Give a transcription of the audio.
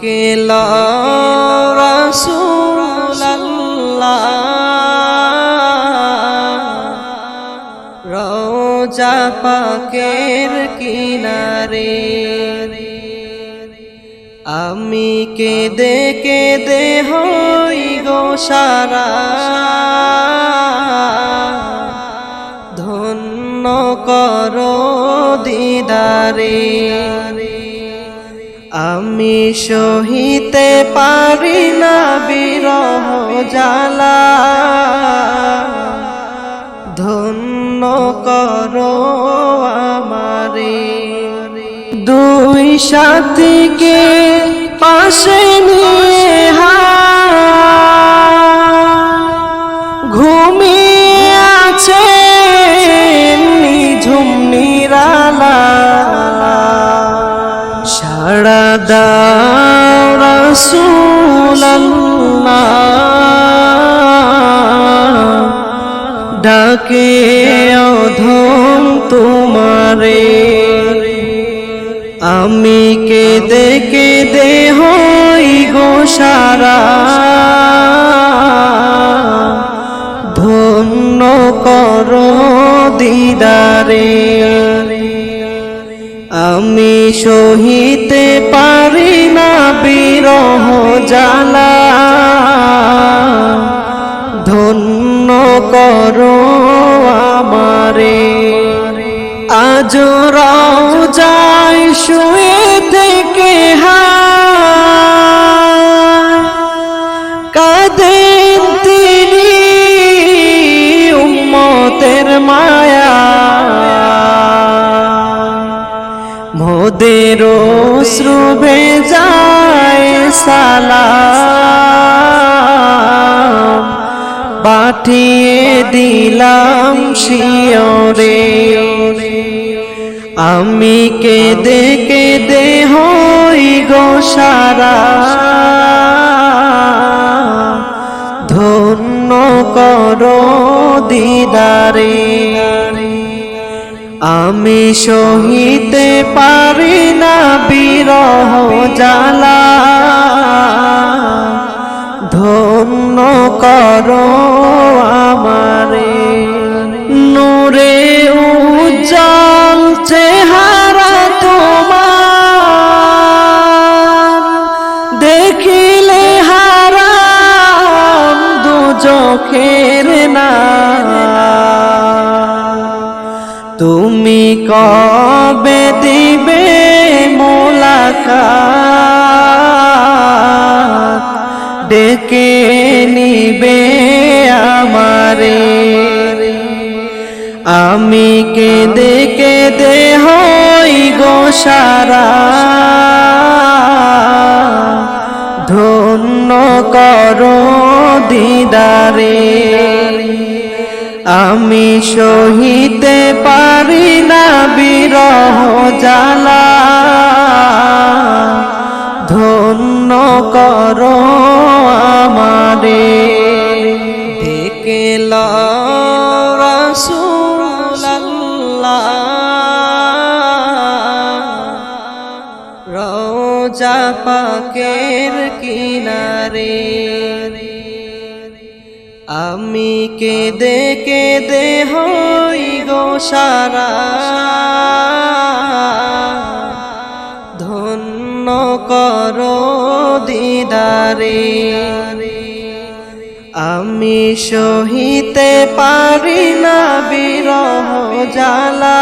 কেলা রাসূলুল্লাহ রোজা পাকের কিনারে আমি কেঁদে কেঁদে হই গো সারা করো দিদারে। আমি সহিতে পারি না বিরহ জ্বালা। ধন্য করো আমারে। দুই সাথীকে পাশে নিয়ে রাসূলুল্লাহ। ডাকে অধম তোমারে। আমি কে কেঁদে দেহ গো সারা। ধন্য করো দিদারে। আমি সহিতে পারি বিরহ জ্বালা। ধন্য করো আমারে। আজ যাই শুয়ে থেকে কাঁদেন তিনি উম্মতের মায়া। মোদের শ্রুবে যায় সালাম পাঠিয়ে দিলাম শিওরে আমি কেঁদে কেঁদে হই গো সারা। ধন্য করো দিদারে। আমি সহিতে পারি না বিরহ জ্বালা। ধন্য করো আমারে। নূরে উজ্জ্বল চেহারা তোমার। দেখিলে হারাম দু চোখের না তুমি কবে দিবে মোলাকাত? ডেকে নিবে আমারে। আমি কেঁদে কেঁদে হই গো সারা। ধন্য করো দিদারে। আমি সহিতে পারি না বিরহ জ্বালা। করো আমারে। রাসূলুল্লাহ রোজা পাকের কিনারে। আমি কেঁদে কেঁদে হই গো সারা। ধন্য করো দিদারে আমি সহিতে পারি না বিরহ জ্বালা।